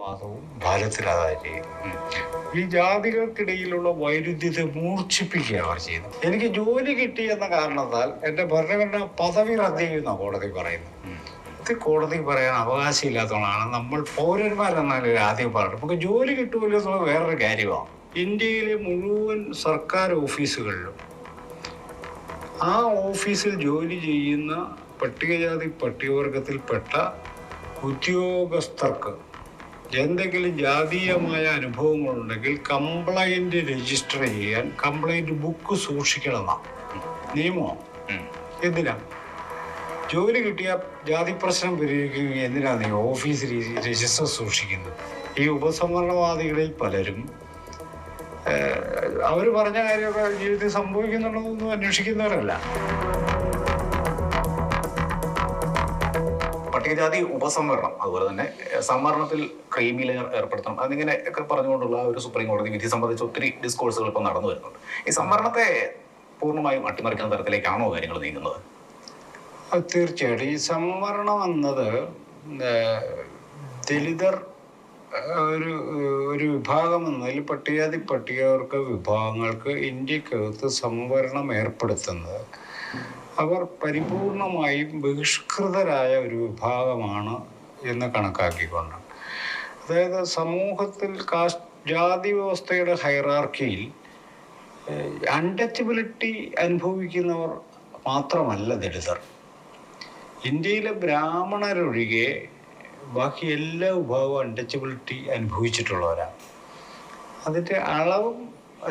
വാദവും ഫലത്തിൽ അതാ ഈ ജാതികൾക്കിടയിലുള്ള വൈരുദ്ധ്യത്തെ മൂർച്ഛിപ്പിക്കുക അവർ ചെയ്യുന്നത്. എനിക്ക് ജോലി കിട്ടി എന്ന കാരണത്താൽ എന്റെ ഭരണഘടനാ പദവി റദ്ദ് ചെയ്യുന്ന കോടതി പറയുന്നു ഇത് കോടതി പറയാൻ അവകാശമില്ലാത്തതാണ് നമ്മൾ പൗരന്മാരെന്നാലും ആദ്യം പറഞ്ഞു നമുക്ക് ജോലി കിട്ടുമല്ലോ എന്നുള്ളത് വേറൊരു കാര്യമാണ്. ഇന്ത്യയിലെ മുഴുവൻ സർക്കാർ ഓഫീസുകളിലും ആ ഓഫീസിൽ ജോലി ചെയ്യുന്ന പട്ടികജാതി പട്ടികവർഗത്തിൽപ്പെട്ട ഉദ്യോഗസ്ഥർക്ക് എന്തെങ്കിലും ജാതീയമായ അനുഭവങ്ങളുണ്ടെങ്കിൽ കംപ്ലൈന്റ് രജിസ്റ്റർ ചെയ്യാൻ കംപ്ലൈന്റ് ബുക്ക് സൂക്ഷിക്കണമെന്നാണ് നിയമം? എന്തിനാ? ജോലി കിട്ടിയ ജാതി പ്രശ്നം പരിഹരിക്കുക എന്തിനാണ് നീ ഓഫീസ് രജിസ്റ്റർ സൂക്ഷിക്കുന്നത്? ഈ ഉപസംവരണവാദികളിൽ പലരും അവർ പറഞ്ഞ കാര്യമൊക്കെ ജീവിതത്തിൽ സംഭവിക്കുന്നുണ്ടോ എന്നൊന്നും അന്വേഷിക്കുന്നവരല്ല. പട്ടികജാതി ഉപസംവരണം അതുപോലെ തന്നെ സംവരണത്തിൽ ക്രീമി ലെയർ ഏർപ്പെടുത്തണം അതിങ്ങനെ ഒക്കെ പറഞ്ഞുകൊണ്ടുള്ള ഒരു സുപ്രീം കോടതി വിധി സംബന്ധിച്ച് ഒത്തിരി ഡിസ്കോഴ്സുകൾ ഇപ്പം നടന്നു വരുന്നുണ്ട്. ഈ സംവരണത്തെ പൂർണമായും അട്ടിമറിക്കുന്ന തരത്തിലേക്കാണോ കാര്യങ്ങൾ നീങ്ങുന്നത്? തീർച്ചയായിട്ടും. ഈ സംവരണം എന്നത് ദലിതർ ഒരു ഒരു വിഭാഗം എന്നതിൽ പട്ടികജാതി പട്ടികവർഗ വിഭാഗങ്ങൾക്ക് ഇന്ത്യക്കകത്ത് സംവരണം ഏർപ്പെടുത്തുന്നത് അവർ പരിപൂർണമായും ബഹിഷ്കൃതരായ ഒരു വിഭാഗമാണ് എന്ന് കണക്കാക്കിക്കൊണ്ട്. അതായത് സമൂഹത്തിൽ കാസ്റ്റ് ജാതി വ്യവസ്ഥയുടെ ഹൈറാർക്കിയിൽ അൺടച്ചബിലിറ്റി അനുഭവിക്കുന്നവർ മാത്രമല്ല ദളിതർ. ഇന്ത്യയിലെ ബ്രാഹ്മണരൊഴികെ ബാക്കി എല്ലാ വിഭാഗവും അൺടച്ചബിലിറ്റി അനുഭവിച്ചിട്ടുള്ളവരാണ്. അതിന്റെ അളവും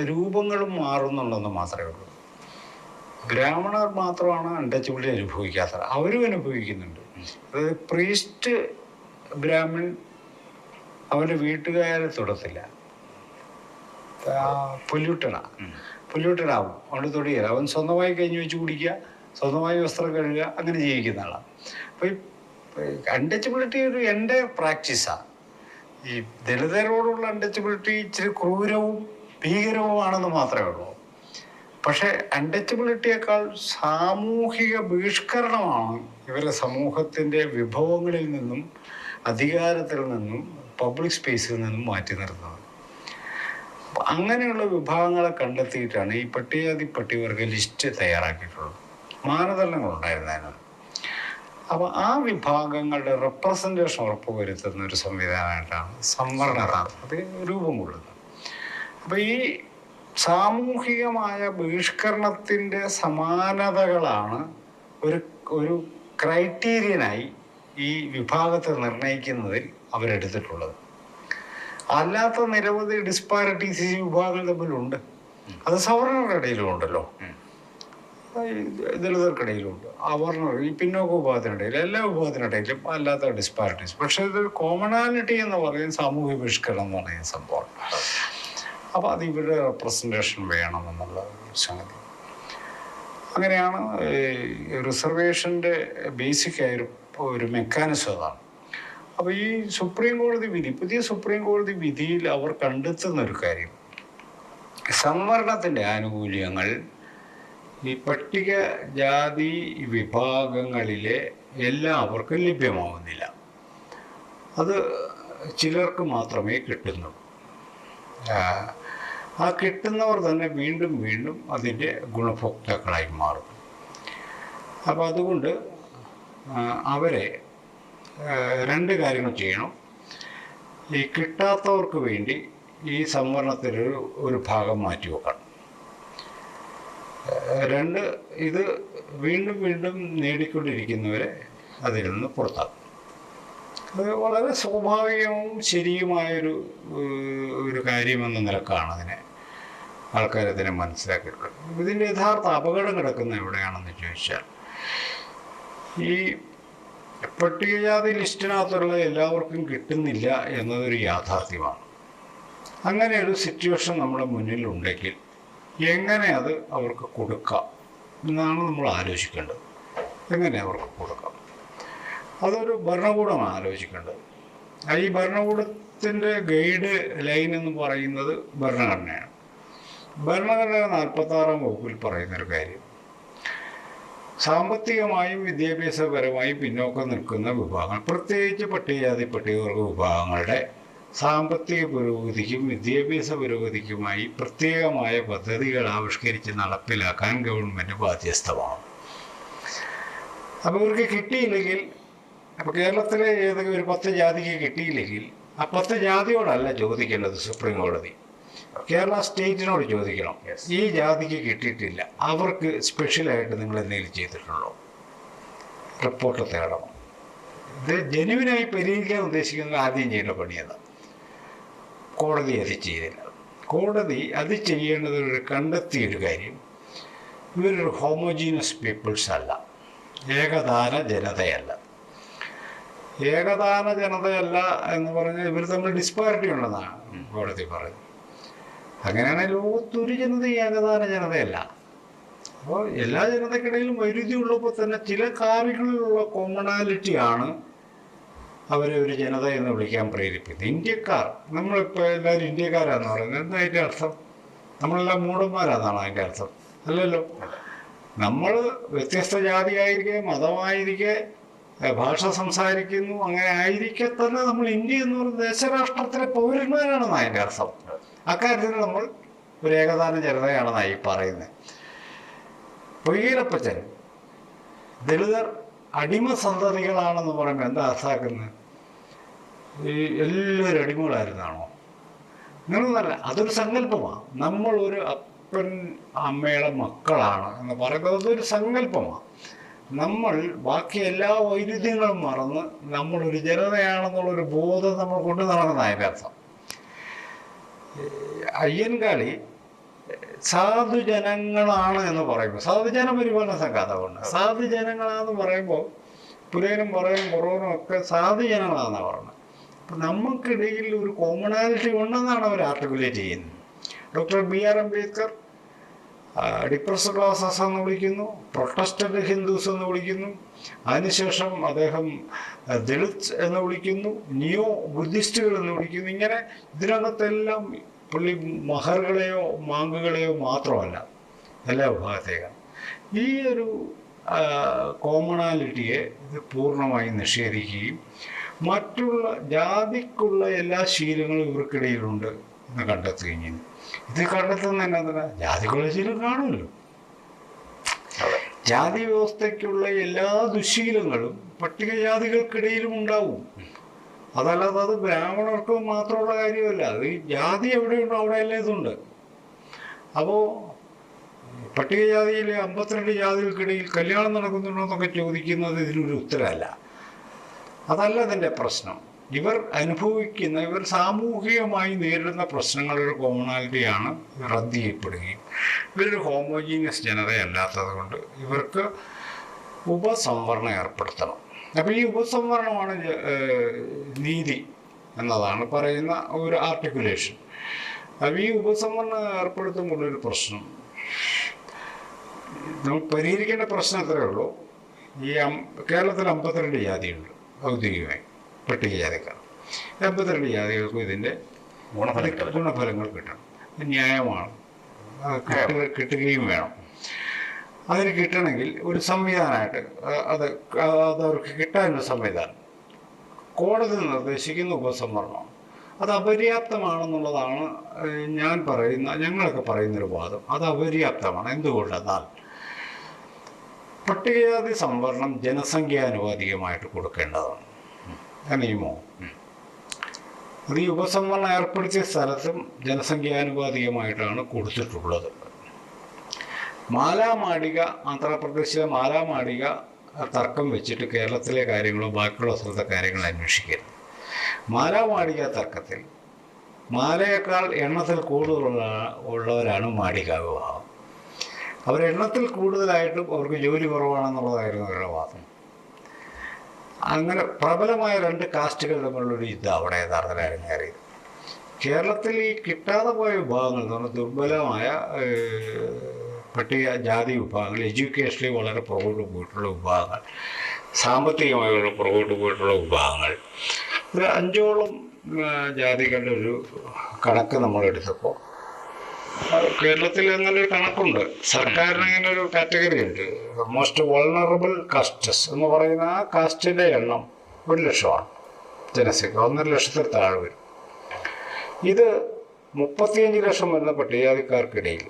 രൂപങ്ങളും മാറുന്നുണ്ടെന്ന് മാത്രമേ ഉള്ളൂ. ബ്രാഹ്മണർ മാത്രമാണ് അൺടച്ചബിലിറ്റി അനുഭവിക്കാത്തത്. അവരും അനുഭവിക്കുന്നുണ്ട്. അതായത് പ്രീസ്റ്റ് ബ്രാഹ്മൺ അവന്റെ വീട്ടുകാരെ തൊടത്തില്ല. പൊല്യൂട്ടണ പൊല്യൂട്ടണാവും അവന്റെ തൊടിയല്ല. അവൻ സ്വന്തമായി കഴിഞ്ഞ് വെച്ച് കുടിക്കുക സ്വന്തമായി വസ്ത്രം കഴുകുക അങ്ങനെ ജീവിക്കുന്ന ആളാണ് അപ്പോൾ ഈ അൺടച്ചബിലിറ്റി ഒരു എന്റെ പ്രാക്ടീസാണ് ഈ ദളിതരോടുള്ള അൺടച്ചബിലിറ്റി ഇച്ചിരി ക്രൂരവും ഭീകരവുമാണെന്ന് മാത്രമേ ഉള്ളൂ. പക്ഷേ അൺടച്ചബിലിറ്റിയേക്കാൾ സാമൂഹിക ബഹിഷ്കരണമാണ് ഇവരെ സമൂഹത്തിന്റെ വിഭവങ്ങളിൽ നിന്നും അധികാരത്തിൽ നിന്നും പബ്ലിക് സ്പേസിൽ നിന്നും മാറ്റി നിർത്തുന്നത്. അങ്ങനെയുള്ള വിഭാഗങ്ങളെ കണ്ടെത്തിയിട്ടാണ് ഈ പട്ടികജാതി പട്ടികവർഗ ലിസ്റ്റ് തയ്യാറാക്കിയിട്ടുള്ളത്. മാനദണ്ഡങ്ങളുണ്ടായിരുന്നതിന് അപ്പോൾ ആ വിഭാഗങ്ങളുടെ റെപ്രസെന്റേഷൻ ഉറപ്പുവരുത്തുന്ന ഒരു സംവിധാനമായിട്ടാണ് സംവരണ അത് രൂപം കൊള്ളുന്നത്. അപ്പോൾ ഈ സാമൂഹികമായ ബഹിഷ്കരണത്തിന്റെ സമാനതകളാണ് ഒരു ഒരു ക്രൈറ്റീരിയനായി ഈ വിഭാഗത്തെ നിർണയിക്കുന്നതിൽ അവരെടുത്തിട്ടുള്ളത്. അല്ലാത്ത നിരവധി ഡിസ്പാരിറ്റീസ് ഈ വിഭാഗങ്ങൾ തമ്മിലുണ്ട് അത് സവർണറുടെ ഇടയിലും ഉണ്ടല്ലോ ഈ ദളിതർക്കിടയിലുണ്ട് അവർണർ ഈ പിന്നോക്ക വിഭാഗത്തിനിടയിൽ എല്ലാ വിഭാഗത്തിനിടയിലും അല്ലാത്ത ഡിസ്പാരിറ്റീസ്. പക്ഷേ ഇതൊരു കോമണാലിറ്റി എന്ന് പറയുന്ന സാമൂഹ്യ ബഹിഷ്കരണം എന്ന് പറയുന്ന സംഭവം അപ്പോൾ അത് ഇവരുടെ റെപ്രസെന്റേഷൻ വേണമെന്നുള്ള സംഗതി. അങ്ങനെയാണ് റിസർവേഷന്റെ ബേസിക് ആയ ഒരു ഒരു മെക്കാനിസം അതാണ്. അപ്പോൾ ഈ സുപ്രീം കോടതി വിധി പുതിയ സുപ്രീം കോടതി വിധിയിൽ അവർ കണ്ടെത്തുന്ന ഒരു കാര്യം സംവരണത്തിന്റെ ആനുകൂല്യങ്ങൾ ഈ പട്ടിക ജാതി വിഭാഗങ്ങളിലെ എല്ലാവർക്കും ലഭ്യമാവുന്നില്ല. അത് ചിലർക്ക് മാത്രമേ കിട്ടുന്നുള്ളൂ. ആ, കിട്ടുന്നവർ തന്നെ വീണ്ടും വീണ്ടും അതിന്റെ ഗുണഭോക്താക്കളായി മാറും. അപ്പോൾ അതുകൊണ്ട് അവരെ രണ്ട് കാര്യങ്ങൾ ചെയ്യണം. ഈ കിട്ടാത്തവർക്ക് വേണ്ടി ഈ സംവരണത്തിലൊരു ഒരു ഭാഗം മാറ്റി വെക്കണം. രണ്ട് ഇത് വീണ്ടും വീണ്ടും നേടിക്കൊണ്ടിരിക്കുന്നവരെ അതിൽ നിന്ന് പുറത്താക്കും. അത് വളരെ സ്വാഭാവികവും ശരിയുമായൊരു ഒരു കാര്യമെന്ന നിലക്കാണ് അതിനെ ആൾക്കാർ ഇതിനെ മനസ്സിലാക്കിയിട്ടുള്ളത് ഇതിന്റെ യഥാർത്ഥ അപകടം കിടക്കുന്ന എവിടെയാണെന്ന് ചോദിച്ചാൽ ഈ പട്ടികജാതി ലിസ്റ്റിനകത്തുള്ള എല്ലാവർക്കും കിട്ടുന്നില്ല എന്നതൊരു യാഥാർത്ഥ്യമാണ്. അങ്ങനെ ഒരു സിറ്റുവേഷൻ നമ്മുടെ മുന്നിലുണ്ടെങ്കിൽ എങ്ങനെ അത് അവർക്ക് കൊടുക്കാം എന്നാണ് നമ്മൾ ആലോചിക്കേണ്ടത്. എങ്ങനെ അവർക്ക് കൊടുക്കാം? അതൊരു ഭരണകൂടമാണ് ആലോചിക്കേണ്ടത്. ഈ ഭരണകൂടത്തിന്റെ ഗൈഡ് ലൈൻ എന്ന് പറയുന്നത് ഭരണഘടനയാണ്. ഭരണഘടന നാൽപ്പത്തി ആറാം വകുപ്പിൽ പറയുന്നൊരു കാര്യം. സാമ്പത്തികമായും വിദ്യാഭ്യാസപരമായും പിന്നോക്കം നിൽക്കുന്ന വിഭാഗങ്ങൾ പ്രത്യേകിച്ച് പട്ടികജാതി പട്ടികവർഗ വിഭാഗങ്ങളുടെ സാമ്പത്തിക പുരോഗതിക്കും വിദ്യാഭ്യാസ പുരോഗതിക്കുമായി പ്രത്യേകമായ പദ്ധതികൾ ആവിഷ്കരിച്ച് നടപ്പിലാക്കാൻ ഗവൺമെന്റ് ബാധ്യസ്ഥമാണ്. അപ്പോൾ ഇവർക്ക് കിട്ടിയില്ലെങ്കിൽ അപ്പോൾ കേരളത്തിലെ ഏതെങ്കിലും ഒരു പത്ത് ജാതിക്ക് കിട്ടിയില്ലെങ്കിൽ ആ പത്ത് ജാതിയോടല്ല ചോദിക്കേണ്ടത് സുപ്രീം കോടതി. കേരള സ്റ്റേറ്റിനോട് ചോദിക്കണം. ഈ ജാതിക്ക് കിട്ടിയിട്ടില്ല. അവർക്ക് സ്പെഷ്യലായിട്ട് നിങ്ങൾ എന്തെങ്കിലും ചെയ്തിട്ടുണ്ടോ? റിപ്പോർട്ട് തേടണം. ഇത് ജനുവിനായി പരിഹരിക്കാൻ ഉദ്ദേശിക്കുന്നത് ആദ്യം ചെയ്യേണ്ട പണിയത് കോടതി അത് ചെയ്തില്ല കോടതി അത് ചെയ്യേണ്ടത് ഒരു കണ്ടെത്തിയൊരു കാര്യം ഇവരൊരു ഹോമോജീനസ് പീപ്പിൾസ് അല്ല. ഏകദാന ജനതയല്ല. ഏകദാന ജനതയല്ല എന്ന് പറഞ്ഞാൽ ഇവർ തമ്മിൽ ഡിസ്പാരിറ്റി ഉണ്ടെന്നാണ് കോടതി പറയുന്നത്. അങ്ങനെയാണെങ്കിൽ ലോകത്തൊരു ജനത ഏകദാന ജനതയല്ല. അപ്പോൾ എല്ലാ ജനതക്കിടയിലും വൈരുദ്ധ്യം ഉള്ളപ്പോൾ തന്നെ ചില കാര്യങ്ങളിലുള്ള കോമണാലിറ്റിയാണ് അവരെ ഒരു ജനത എന്ന് വിളിക്കാൻ പ്രേരിപ്പിക്കുന്നത്. ഇന്ത്യക്കാർ നമ്മളിപ്പോൾ എല്ലാവരും ഇന്ത്യക്കാരാന്ന് പറയുന്നത് എന്താ അതിന്റെ അർത്ഥം? നമ്മളെല്ലാം മൂടന്മാരാന്നാണ് അതിന്റെ അർത്ഥം? അല്ലല്ലോ. നമ്മൾ വ്യത്യസ്ത ജാതിയായിരിക്കെ മതമായിരിക്കെ ഭാഷ സംസാരിക്കുന്നു അങ്ങനെ ആയിരിക്കെ തന്നെ നമ്മൾ ഇന്ത്യ എന്ന് പറയുന്ന ദേശരാഷ്ട്രത്തിലെ പൗരന്മാരാണെന്നാണ് അതിന്റെ അർത്ഥം. അക്കാര്യത്തിൽ നമ്മൾ ഒരു ഏകദാന ജനതയാണെന്നായി പറയുന്നത്. പൊയ്യലപ്പച്ചൻ ദളിതർ അടിമ സന്തതികളാണെന്ന് പറയുമ്പോൾ എന്താ അർത്ഥമാക്കുന്നത് ഈ എല്ലാവരും അടിമകളായിരുന്നാണോ? നിങ്ങളൊന്നല്ല അതൊരു സങ്കല്പമാണ് നമ്മൾ ഒരു അപ്പൻ അമ്മയുടെ മക്കളാണ് എന്ന് പറയുന്നത് അതൊരു സങ്കല്പമാണ് നമ്മൾ ബാക്കി എല്ലാ വൈരുദ്ധ്യങ്ങളും മറന്ന് നമ്മളൊരു ജനതയാണെന്നുള്ളൊരു ബോധം നമ്മൾ കൊണ്ടു നടക്കുന്ന അതിന്റെ അർത്ഥം അയ്യൻകാളി സാധുജനങ്ങളാണ് എന്ന് പറയുമ്പോൾ സാധുജന പരിപാലന സംഘം അതുകൊണ്ട്. സാധുജനങ്ങളാന്ന് പറയുമ്പോൾ പുലേനും പറയനും കുറവനും ഒക്കെ സാധുജനങ്ങളാണെന്നാണ് പറയുന്നത്. അപ്പം നമുക്കിടയിൽ ഒരു കോമണാലിറ്റി ഉണ്ടെന്നാണ് അവർ ആർട്ടിക്കുലേറ്റ് ചെയ്യുന്നത്. Doctor B R Ambedkar depress classes എന്ന് വിളിക്കുന്നു പ്രൊട്ടസ്റ്റന്റ് ഹിന്ദുസ് എന്ന് വിളിക്കുന്നു. അതിനുശേഷം അദ്ദേഹം ദളിത് എന്ന് വിളിക്കുന്നു ന്യൂ ബുദ്ധിസ്റ്റുകൾ എന്ന് വിളിക്കുന്നു. ഇങ്ങനെ ഇതിനകത്തെല്ലാം പുള്ളി മഹറുകളെയോ മാങ്കുകളെയോ മാത്രമല്ല എല്ലാ വിഭാഗത്തേക്കാണ് ഈ ഒരു കോമണാലിറ്റിയെ ഇത് പൂർണമായി നിഷേധിക്കുകയും മറ്റുള്ള ജാതിക്കുള്ള എല്ലാ ശീലങ്ങളും ഇവർക്കിടയിലുണ്ട് എന്ന് കണ്ടെത്തുകയും ചെയ്യുന്നു ഇത് കണ്ടെത്തുന്ന എന്നാ ജാതി ശീലം കാണുമല്ലോ. ജാതി വ്യവസ്ഥയ്ക്കുള്ള എല്ലാ ദുശീലങ്ങളും പട്ടികജാതികൾക്കിടയിലും ഉണ്ടാവും. അതല്ലാതെ അത് ബ്രാഹ്മണർക്ക് മാത്രമുള്ള കാര്യമല്ല. അത് ജാതി എവിടെയുണ്ടോ അവിടെയല്ലേ ഇതുണ്ട്. അപ്പോൾ പട്ടികജാതിയിലെ അമ്പത്തിരണ്ട് ജാതികൾക്കിടയിൽ കല്യാണം നടക്കുന്നുണ്ടോ എന്നൊക്കെ ചോദിക്കുന്നത് ഇതിനൊരു ഉത്തരമല്ല. അതല്ല അതിന്റെ പ്രശ്നം. ഇവർ അനുഭവിക്കുന്ന ഇവർ സാമൂഹികമായി നേരിടുന്ന പ്രശ്നങ്ങളുടെ കോമണാലിറ്റിയാണ് റദ്ദ് ചെയ്യപ്പെടുകയും. ഇവരൊരു ഹോമോജീനിയസ് ജനതയല്ലാത്തത് കൊണ്ട് ഇവർക്ക് ഉപസംവരണം ഏർപ്പെടുത്തണം. അപ്പോൾ ഈ ഉപസംവരണമാണ് നീതി എന്നതാണ് പറയുന്ന ഒരു ആർട്ടിക്കുലേഷൻ അപ്പോൾ ഈ ഉപസംവരണം ഏർപ്പെടുത്തുമ്പോൾ ഒരു പ്രശ്നം. നമ്മൾ പരിഹരിക്കേണ്ട പ്രശ്നം എത്രയേ ഉള്ളൂ? ഈ കേരളത്തിൽ അമ്പത്തിരണ്ട് ജാതിയുണ്ട് ഔദ്യോഗികമായി. പട്ടികജാതിക്കാർ എൺപത്തിരണ്ട് ജാതികൾക്കും ഇതിന്റെ. ഗുണഫലങ്ങൾ കിട്ടണം. ഇത് ന്യായമാണ്. കിട്ടുക കിട്ടുകയും വേണം. അതിന് കിട്ടണമെങ്കിൽ ഒരു സംവിധാനമായിട്ട് അത് അത് അവർക്ക് കിട്ടാനൊരു സംവിധാനം. കോടതി നിർദ്ദേശിക്കുന്ന ഉപസംവരണം. അത് അപര്യാപ്തമാണെന്നുള്ളതാണ് ഞാൻ പറയുന്ന ഞങ്ങളൊക്കെ പറയുന്നൊരു വാദം. അത് അപര്യാപ്തമാണ്. എന്തുകൊണ്ടെന്നാൽ പട്ടികജാതി സംവരണം ജനസംഖ്യാനുപാതികമായിട്ട് കൊടുക്കേണ്ടതാണ്. നിയമവും അത് യുവസംവരണം ഏർപ്പെടുത്തിയ സ്ഥലത്തും ജനസംഖ്യാനുപാതികമായിട്ടാണ് കൊടുത്തിട്ടുള്ളത്. മാലാമാടിക ആന്ധ്രാപ്രദേശിലെ മാലാമാടിക തർക്കം വെച്ചിട്ട് കേരളത്തിലെ കാര്യങ്ങളോ ബാക്കിയുള്ള സ്ഥലത്തെ കാര്യങ്ങൾ അന്വേഷിക്കരുത്. മാലാമാടിക തർക്കത്തിൽ മാലയേക്കാൾ എണ്ണത്തിൽ കൂടുതലുള്ള ഉള്ളവരാണ് മാടിക വിവാഹം അവരെണ്ണത്തിൽ കൂടുതലായിട്ടും അവർക്ക് ജോലി കുറവാണെന്നുള്ളതായിരുന്നു അവരുടെ വാദം. അങ്ങനെ പ്രബലമായ രണ്ട് കാസ്റ്റുകൾ തമ്മിലുള്ളൊരു അവിടെ യഥാർത്ഥത്തിൽ അരങ്ങേറിയത് കേരളത്തിൽ ഈ കിട്ടാതെ പോയ വിഭാഗങ്ങൾ എന്ന് പറഞ്ഞാൽ ദുർബലമായ പട്ടിക ജാതി വിഭാഗങ്ങൾ എഡ്യൂക്കേഷനിൽ വളരെ പുറകോട്ട് പോയിട്ടുള്ള വിഭാഗങ്ങൾ സാമ്പത്തികമായി വളരെ പുറകോട്ട് പോയിട്ടുള്ള വിഭാഗങ്ങൾ. ഒരു അഞ്ചോളം ജാതികളുടെ ഒരു കണക്ക് നമ്മൾ എടുത്തപ്പോൾ കേരളത്തിൽ അങ്ങനെ ഒരു കണക്കുണ്ട്. സർക്കാരിന് അങ്ങനെ ഒരു കാറ്റഗറി ഉണ്ട്. മോസ്റ്റ് വൾണറബിൾ കാസ്റ്റസ് എന്ന് പറയുന്ന ആ കാസ്റ്റിന്റെ എണ്ണം ഒരു ലക്ഷമാണ്. ജനസംഖ്യ ഒന്നര ലക്ഷത്തിൽ താഴെ വരും. ഇത് മുപ്പത്തിയഞ്ച് ലക്ഷം വരുന്ന പട്ടികജാതിക്കാർക്കിടയിൽ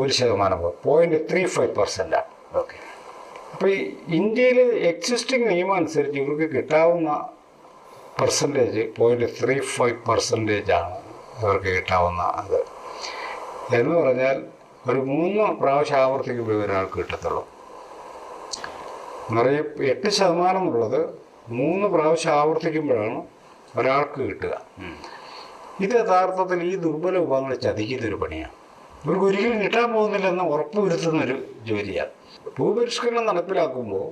ഒരു ശതമാനം പോയിന്റ് ത്രീ ഫൈവ് പെർസെന്റാണ് ഓക്കെ അപ്പോൾ ഈ ഇന്ത്യയിൽ എക്സിസ്റ്റിംഗ് നിയമം അനുസരിച്ച് ഇവർക്ക് കിട്ടാവുന്ന percentage point three five percentage ആണ് ഇവർക്ക് കിട്ടാവുന്ന അത്. എന്ന് പറഞ്ഞാൽ ഒരു മൂന്ന് പ്രാവശ്യം ആവർത്തിക്കുമ്പോൾ ഒരാൾക്ക് കിട്ടത്തുള്ളൂ. നിറയെ എട്ട് ശതമാനം ഉള്ളത് മൂന്ന് പ്രാവശ്യം ആവർത്തിക്കുമ്പോഴാണ് ഒരാൾക്ക് കിട്ടുക. ഇത് യഥാർത്ഥത്തിൽ ഈ ദുർബല വിഭാഗങ്ങളെ ചതിക്കുന്നൊരു പണിയാണ്. ഇവർക്ക് ഒരിക്കലും കിട്ടാൻ പോകുന്നില്ലെന്ന് ഉറപ്പ് വരുത്തുന്ന ഒരു ജോലിയാണ്. ഭൂപരിഷ്കരണം നടപ്പിലാക്കുമ്പോൾ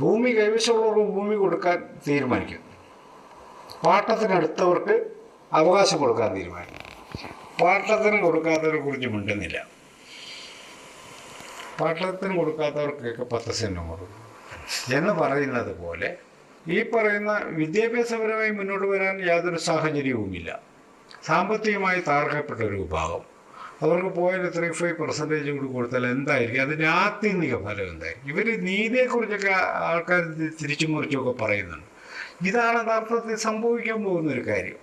ഭൂമി കൈവശമുള്ളവർക്ക് ഭൂമി കൊടുക്കാൻ തീരുമാനിക്കും. പാട്ടത്തിനടുത്തവർക്ക് അവകാശം കൊടുക്കാൻ തീരുമാനിക്കും. പാട്ടത്തിന് കൊടുക്കാത്തവരെ കുറിച്ച് മിണ്ടുന്നില്ല. പാട്ടത്തിന് കൊടുക്കാത്തവർക്കൊക്കെ പത്ത് സെന്റും കൊടുക്കും. എന്ന് പറയുന്നത് പോലെ ഈ പറയുന്ന വിദ്യാഭ്യാസപരമായി മുന്നോട്ട് വരാൻ യാതൊരു സാഹചര്യവുമില്ല. സാമ്പത്തികമായി താർക്കപ്പെട്ട ഒരു വിഭാഗം. അവർക്ക് പോയാൽ ത്രീ ഫൈവ് പെർസെന്റേജ് കൂടി കൊടുത്താൽ എന്തായിരിക്കും? അതിന്റെ ആത്യന്തിക ഫലം എന്തായിരിക്കും? ഇവർ നീതിയെക്കുറിച്ചൊക്കെ ആൾക്കാർ തിരിച്ചും മറിച്ചുമൊക്കെ പറയുന്നുണ്ട്. ഇതാണ് യഥാർത്ഥത്തിൽ സംഭവിക്കാൻ പോകുന്ന ഒരു കാര്യം.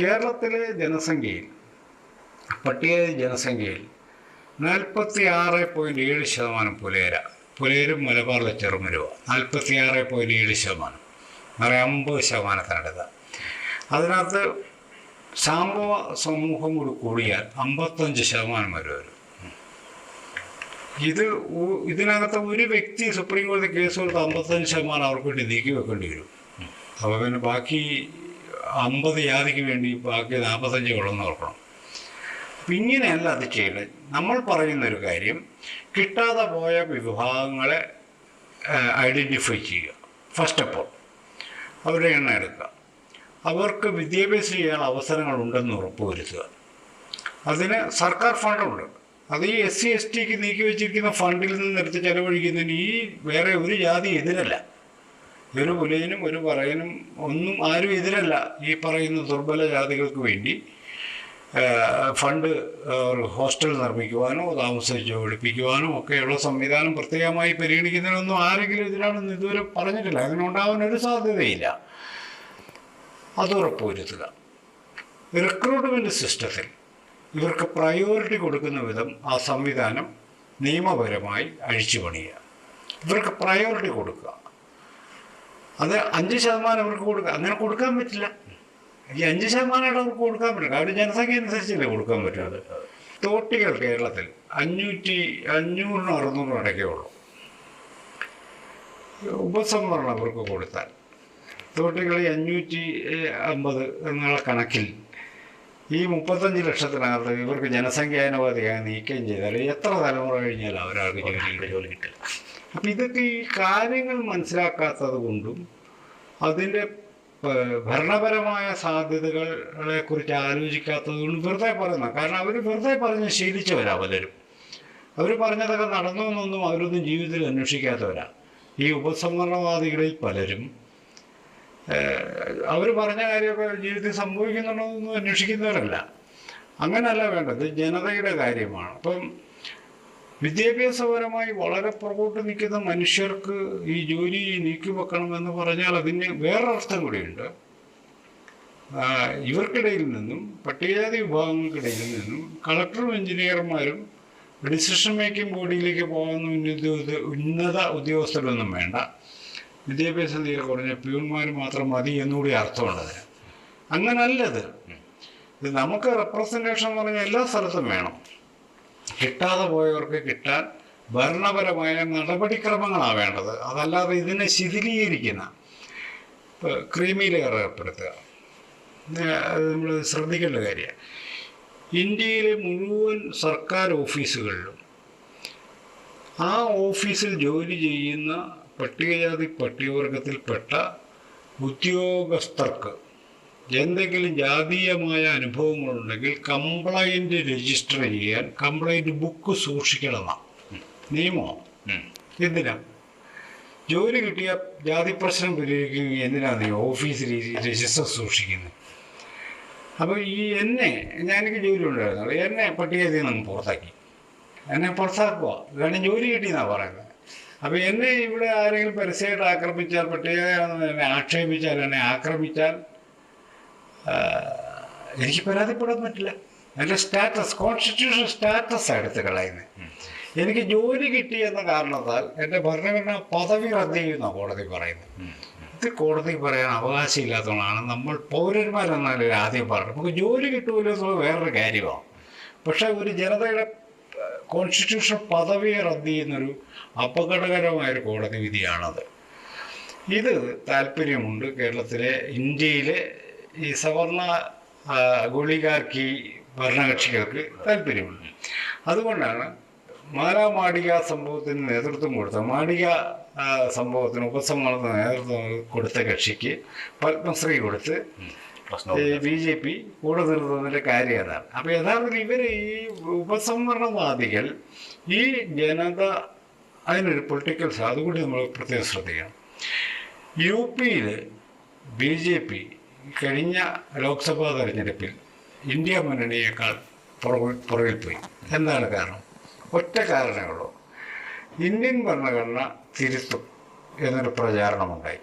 കേരളത്തിലെ ജനസംഖ്യയിൽ പട്ടികജാതി ജനസംഖ്യയിൽ നാൽപ്പത്തി ആറ് പോയിന്റ് ഏഴ് ശതമാനം പുലേര പുലേരും മലബാറിലെ ചെറുമരുവ. നാൽപ്പത്തി ആറ് പോയിന്റ് ഏഴ് ശതമാനം. അങ്ങനെ അമ്പത് ശതമാനത്തിനടുത്ത് അതിനകത്ത് സാമ്പവ സമൂഹം കൂടി കൂടിയാൽ അമ്പത്തഞ്ച് ശതമാനം വരെ വരും. ഇത് ഇതിനകത്ത് ഒരു വ്യക്തി സുപ്രീം കോടതി കേസ് കൊടുത്ത് അമ്പത്തഞ്ച് ശതമാനം അവർക്ക് വേണ്ടി നീക്കി വെക്കേണ്ടി വരും. അപ്പോൾ പിന്നെ ബാക്കി അമ്പത് ജാതിക്ക് വേണ്ടി ബാക്കി നാൽപ്പത്തഞ്ച് കൊള്ളുന്ന ഓർക്കണം. ഇങ്ങനെയല്ല അത് ചെയ്യേണ്ടത് നമ്മൾ പറയുന്നൊരു കാര്യം കിട്ടാതെ പോയ വിഭാഗങ്ങളെ ഐഡന്റിഫൈ ചെയ്യുക. ഫസ്റ്റ് ഓഫ് ഓൾ അവരുടെ എണ്ണം എടുക്കുക. അവർക്ക് വിദ്യാഭ്യാസം ചെയ്യാൻ അവസരങ്ങളുണ്ടെന്ന് ഉറപ്പുവരുത്തുക. അതിന് സർക്കാർ ഫണ്ടുണ്ട്. അത് ഈ എസ് സി എസ് ടിക്ക് നീക്കി വെച്ചിരിക്കുന്ന ഫണ്ടിൽ നിന്ന് എടുത്ത് ചെലവഴിക്കുന്നതിന് ഈ വേറെ ഒരു ജാതി എതിരല്ല. ഒരു പുലയനും ഒരു പറയനും ഒന്നും ആരും എതിരല്ല ഈ പറയുന്ന ദുർബല ജാതികൾക്ക് വേണ്ടി. ഫണ്ട് ഒരു ഹോസ്റ്റൽ നിർമ്മിക്കുവാനോ താമസിച്ച് പഠിപ്പിക്കുവാനോ ഒക്കെയുള്ള സംവിധാനം പ്രത്യേകമായി പരിഗണിക്കുന്നതിനൊന്നും ആരെങ്കിലും ഇതിനാണെന്ന് ഇതുവരെ പറഞ്ഞിട്ടില്ല. അതിനുണ്ടാവാൻ ഒരു സാധ്യതയില്ല. അത് ഉറപ്പുവരുത്തുക. റിക്രൂട്ട്മെന്റ് സിസ്റ്റത്തിൽ ഇവർക്ക് പ്രയോറിറ്റി കൊടുക്കുന്ന വിധം ആ സംവിധാനം നിയമപരമായി അഴിച്ചുപണിയുക ഇവർക്ക് പ്രയോറിറ്റി കൊടുക്കുക. അത് അഞ്ച് ശതമാനം ഇവർക്ക് കൊടുക്കുക. അങ്ങനെ കൊടുക്കാൻ പറ്റില്ല. ഈ അഞ്ച് ശതമാനമായിട്ട് അവർക്ക് കൊടുക്കാൻ പറ്റില്ല. അവരുടെ ജനസംഖ്യ അനുസരിച്ചല്ലേ കൊടുക്കാൻ പറ്റുന്നത്? തോട്ടികൾ കേരളത്തിൽ അഞ്ഞൂറ്റി അഞ്ഞൂറിനും അറുന്നൂറിനും ഇടയ്ക്കേ ഉള്ളൂ. ഉപസംവരണം അവർക്ക് കൊടുത്താൽ തോട്ടികൾ അഞ്ഞൂറ്റി അമ്പത് എന്നുള്ള കണക്കിൽ ഈ മുപ്പത്തഞ്ച് ലക്ഷത്തിനകത്ത് ഇവർക്ക് ജനസംഖ്യാനുപാതിയായി നീക്കം ചെയ്താൽ എത്ര തലമുറ കഴിഞ്ഞാൽ അവരാൾക്ക് ജോലി കിട്ടും? ജോലി കിട്ടില്ല. അപ്പം ഇതൊക്കെ ഈ കാര്യങ്ങൾ മനസ്സിലാക്കാത്തത് കൊണ്ടും അതിന്റെ ഭരണപരമായ സാധ്യതകളെ കുറിച്ച് ആലോചിക്കാത്തത് കൊണ്ട് വെറുതെ പറയുന്ന കാരണം അവർ വെറുതെ പറഞ്ഞ് ശീലിച്ചവരാ പലരും. അവർ പറഞ്ഞതൊക്കെ നടന്നു എന്നൊന്നും അവരൊന്നും ജീവിതത്തിൽ അന്വേഷിക്കാത്തവരാ. ഈ ഉപസംവരണവാദികളിൽ പലരും. അവർ പറഞ്ഞ കാര്യമൊക്കെ ജീവിതത്തിൽ സംഭവിക്കുന്നുണ്ടോ എന്നൊന്നും അന്വേഷിക്കുന്നവരല്ല. അങ്ങനെയല്ല വേണ്ടത്. ജനതയുടെ കാര്യമാണ്. അപ്പം വിദ്യാഭ്യാസപരമായി വളരെ പുറകോട്ട് നിൽക്കുന്ന മനുഷ്യർക്ക് ഈ ജോലി നീക്കിവെക്കണം എന്ന് പറഞ്ഞാൽ അതിന് വേറൊരർത്ഥം കൂടിയുണ്ട്. ഇവർക്കിടയിൽ നിന്നും പട്ടികജാതി വിഭാഗങ്ങൾക്കിടയിൽ നിന്നും കളക്ടറും എഞ്ചിനീയർമാരും ഡിസിഷൻ മേക്കിംഗ് ബോഡിയിലേക്ക് പോകുന്ന ഉന്നത ഉന്നത ഉദ്യോഗസ്ഥരൊന്നും വേണ്ട. വിദ്യാഭ്യാസം തീരെ കുറഞ്ഞ പ്യൂൺമാർ മാത്രം മതി എന്നുകൂടി അർത്ഥമുള്ളത്. അങ്ങനല്ലത്. ഇത് നമുക്ക് റെപ്രസെന്റേഷൻ എന്ന് പറഞ്ഞാൽ എല്ലാ സ്ഥലത്തും വേണം. കിട്ടാതെ പോയവർക്ക് കിട്ടാൻ ഭരണപരമായ നടപടിക്രമങ്ങളാണ് വേണ്ടത് അതല്ലാതെ ഇതിനെ ശിഥിലീകരിക്കുന്ന ഇപ്പോൾ ക്രീമിയിൽ ഏർപ്പെടുത്തുക. നമ്മൾ ശ്രദ്ധിക്കേണ്ട കാര്യമാണ് ഇന്ത്യയിലെ മുഴുവൻ സർക്കാർ ഓഫീസുകളിലും ആ ഓഫീസിൽ ജോലി ചെയ്യുന്ന പട്ടികജാതി പട്ടികവർഗത്തിൽപ്പെട്ട ഉദ്യോഗസ്ഥർക്ക് എന്തെങ്കിലും ജാതീയമായ അനുഭവങ്ങളുണ്ടെങ്കിൽ കംപ്ലൈന്റ് രജിസ്റ്റർ ചെയ്യാൻ കംപ്ലൈന്റ് ബുക്ക് സൂക്ഷിക്കണമെന്നാണ് നിയമമോ. എന്തിനാ? ജോലി കിട്ടിയ ജാതി പ്രശ്നം പരിഹരിക്കുകയും എന്തിനാണ് നീ ഓഫീസിൽ രജിസ്റ്റർ സൂക്ഷിക്കുന്നത് അപ്പോൾ ഈ എന്നെ ഞാനെനിക്ക് ജോലി ഉണ്ടായിരുന്നു. എന്നെ പട്ടികയിൽ നിന്ന് പുറത്താക്കി. എന്നെ പുറത്താക്കുക കാരണം ജോലി കിട്ടിയെന്നാണ് പറയുന്നത് അപ്പോൾ എന്നെ ഇവിടെ ആരെങ്കിലും പരസ്യമായിട്ട് ആക്രമിച്ചാൽ പട്ടികയാണെന്ന് എന്നെ ആക്ഷേപിച്ചാൽ എന്നെ ആക്രമിച്ചാൽ എനിക്ക് പരാതിപ്പെടാൻ പറ്റില്ല എന്റെ സ്റ്റാറ്റസ് കോൺസ്റ്റിറ്റ്യൂഷൻ സ്റ്റാറ്റസ് എടുത്ത് കളയുന്നത് എനിക്ക് ജോലി കിട്ടി എന്ന കാരണത്താൽ എന്റെ ഭരണഘടനാ പദവി റദ്ദ് ചെയ്യുന്ന കോടതി പറയുന്നത് ഇത് കോടതി പറയാൻ അവകാശമില്ലാത്തതുകൊണ്ടാണ് നമ്മൾ പൗരന്മാരെന്നാലും ആദ്യം പറഞ്ഞത്. നമുക്ക് ജോലി കിട്ടുമല്ലോ എന്നുള്ളത് വേറൊരു കാര്യമാണ്. പക്ഷേ ഒരു ജനതയുടെ കോൺസ്റ്റിറ്റ്യൂഷൻ പദവിയെ റദ്ദ് ചെയ്യുന്നൊരു അപകടകരമായൊരു കോടതി വിധിയാണത്. ഇത് താല്പര്യമുണ്ട് കേരളത്തിലെ ഇന്ത്യയിലെ ഈ സവർണ ഗുളികാർക്കി ഭരണകക്ഷികൾക്ക് താല്പര്യമുണ്ട്. അതുകൊണ്ടാണ് മാലാ മാടിക സംഭവത്തിന് നേതൃത്വം കൊടുത്ത മാടിക സംഭവത്തിന് ഉപസംഹരണത്തിന് നേതൃത്വം കൊടുത്ത കക്ഷിക്ക് പത്മശ്രീ കൊടുത്ത് ബി ജെ പി കൂടെ നിർത്തുന്നതിന്റെ കാര്യം അതാണ്. അപ്പോൾ യഥാർത്ഥത്തിൽ ഇവർ ഈ ഉപസംവരണവാദികൾ ഈ ജനത അതിനൊരു പൊളിറ്റിക്കൽ അതുകൂടി നമ്മൾ പ്രത്യേകം ശ്രദ്ധിക്കണം. യു പിയിൽ ബി ജെ പി കഴിഞ്ഞ ലോക്സഭാ തെരഞ്ഞെടുപ്പിൽ ഇന്ത്യ മുന്നണിയേക്കാൾ പുറകിൽ പോയി. എന്താണ് കാരണം? ഒറ്റ കാരണമേ ഉള്ളൂ. ഇന്ത്യൻ ഭരണഘടന തിരുത്തും എന്നൊരു പ്രചാരണമുണ്ടായി.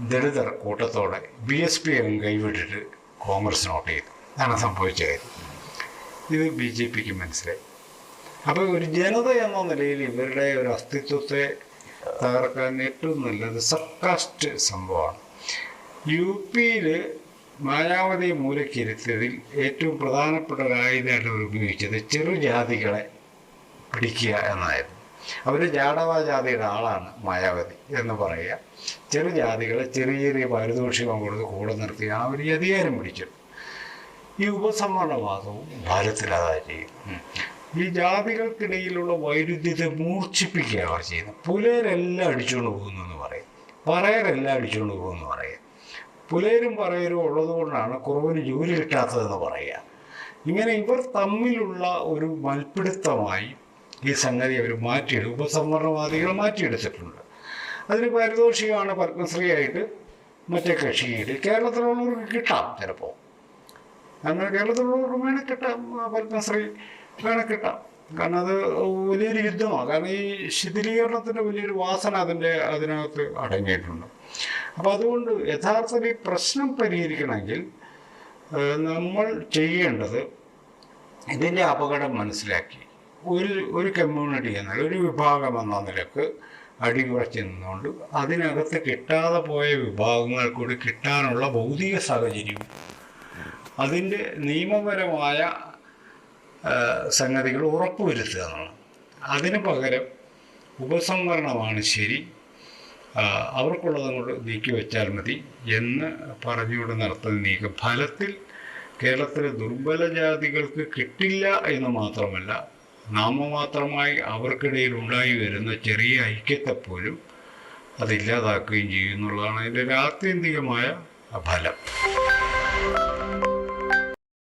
ദളിതർ കൂട്ടത്തോടെ ബി എസ് പി അങ്ങ് കൈവിട്ടിട്ട് കോൺഗ്രസ് നോട്ട് ചെയ്തു. അതാണ് സംഭവിച്ച കാര്യം ഇത് ബി ജെ പിക്ക് മനസ്സിലായി. അപ്പോൾ ഒരു ജനത എന്ന നിലയിൽ ഇവരുടെ ഒരു അസ്തിത്വത്തെ തകർക്കാൻ ഏറ്റവും നല്ലത് സബ്കാസ്റ്റ് സംഭവമാണ്. യു പിയിൽ മായാവതി മൂലക്കിരുത്തിയതിൽ ഏറ്റവും പ്രധാനപ്പെട്ട ഒരു ആയുധമായിട്ട് അവർ ഉപയോഗിച്ചത് ചെറുജാതികളെ പിടിക്കുക എന്നായിരുന്നു. അവർ ജാടവ ജാതിയുടെ ആളാണ് മായാവതി എന്ന് പറയുക. ചെറുജാതികളെ ചെറിയ ചെറിയ പാരിതോഷികം കൊടുത്ത് കൂടെ നിർത്തി ആ ഒരു അധികാരം പിടിച്ചു. ഈ ഉപസംഹരണവാദവും ഭാരതത്തിൽ അതാ ചെയ്യുന്നു ഈ ജാതികൾക്കിടയിലുള്ള വൈരുദ്ധ്യത്തെ മൂർച്ഛിപ്പിക്കുക അവർ ചെയ്യുന്നത്. പുലരെല്ലാം അടിച്ചുകൊണ്ട് പോകുന്നു എന്ന് പറയും. പറയരെല്ലാം അടിച്ചുകൊണ്ട് പോകുന്നു പറയും. പുലരും പറയരും ഉള്ളതുകൊണ്ടാണ് കുറവിന് ജോലി കിട്ടാത്തതെന്ന് പറയുക. ഇങ്ങനെ ഇവർ തമ്മിലുള്ള ഒരു മൽപിടുത്തമായി ഈ സംഗതി അവർ മാറ്റിയെടുക്കും ഉപസംവരണവാദികൾ മാറ്റിയെടുത്തിട്ടുണ്ട്. അതിന് പാരിതോഷികമാണ് പത്മശ്രീയായിട്ട് മറ്റേ കക്ഷിയിട്ട് കേരളത്തിലുള്ളവർക്ക് കിട്ടാം ചിലപ്പോൾ അങ്ങനെ കേരളത്തിലുള്ളവർക്ക് വേണേൽ കിട്ടാം പത്മശ്രീ വേണേൽ കിട്ടാം. കാരണം അത് വലിയൊരു യുദ്ധമാണ് കാരണം ഈ ശിഥിലീകരണത്തിന്റെ വലിയൊരു വാസന അതിന്റെ അതിനകത്ത് അടങ്ങിയിട്ടുണ്ട്. അപ്പോൾ അതുകൊണ്ട് യഥാർത്ഥത്തിൽ ഈ പ്രശ്നം പരിഹരിക്കണമെങ്കിൽ നമ്മൾ ചെയ്യേണ്ടത് ഇതിന്റെ അപകടം മനസ്സിലാക്കി. ഒരു ഒരു കമ്മ്യൂണിറ്റി എന്ന ഒരു വിഭാഗം എന്ന നിലയ്ക്ക് അടികുറച്ച് നിന്നുകൊണ്ട് അതിനകത്ത് കിട്ടാതെ പോയ വിഭാഗങ്ങൾ കൂടി കിട്ടാനുള്ള ഭൗതിക സാഹചര്യവും അതിന്റെ നിയമപരമായ സംഗതികൾ ഉറപ്പുവരുത്തുക എന്നുള്ളത്. അതിന് പകരം ഉപസംവരണമാണ് ശരി. അവർക്കുള്ളത് നീക്കി വെച്ചാൽ മതി എന്ന് പറഞ്ഞുകൊണ്ട് നടത്തുന്ന നീക്കം. ഫലത്തിൽ കേരളത്തിലെ ദുർബല ജാതികൾക്ക് കിട്ടില്ല എന്ന് മാത്രമല്ല നാമമാത്രമായി അവർക്കിടയിൽ ഉണ്ടായി വരുന്ന ചെറിയ ഐക്യത്തെ പോലും അതില്ലാതാക്കുകയും ചെയ്യുന്നുള്ളതാണ് അതിന്റെ ഒരു ആത്യന്തികമായ ഫലം.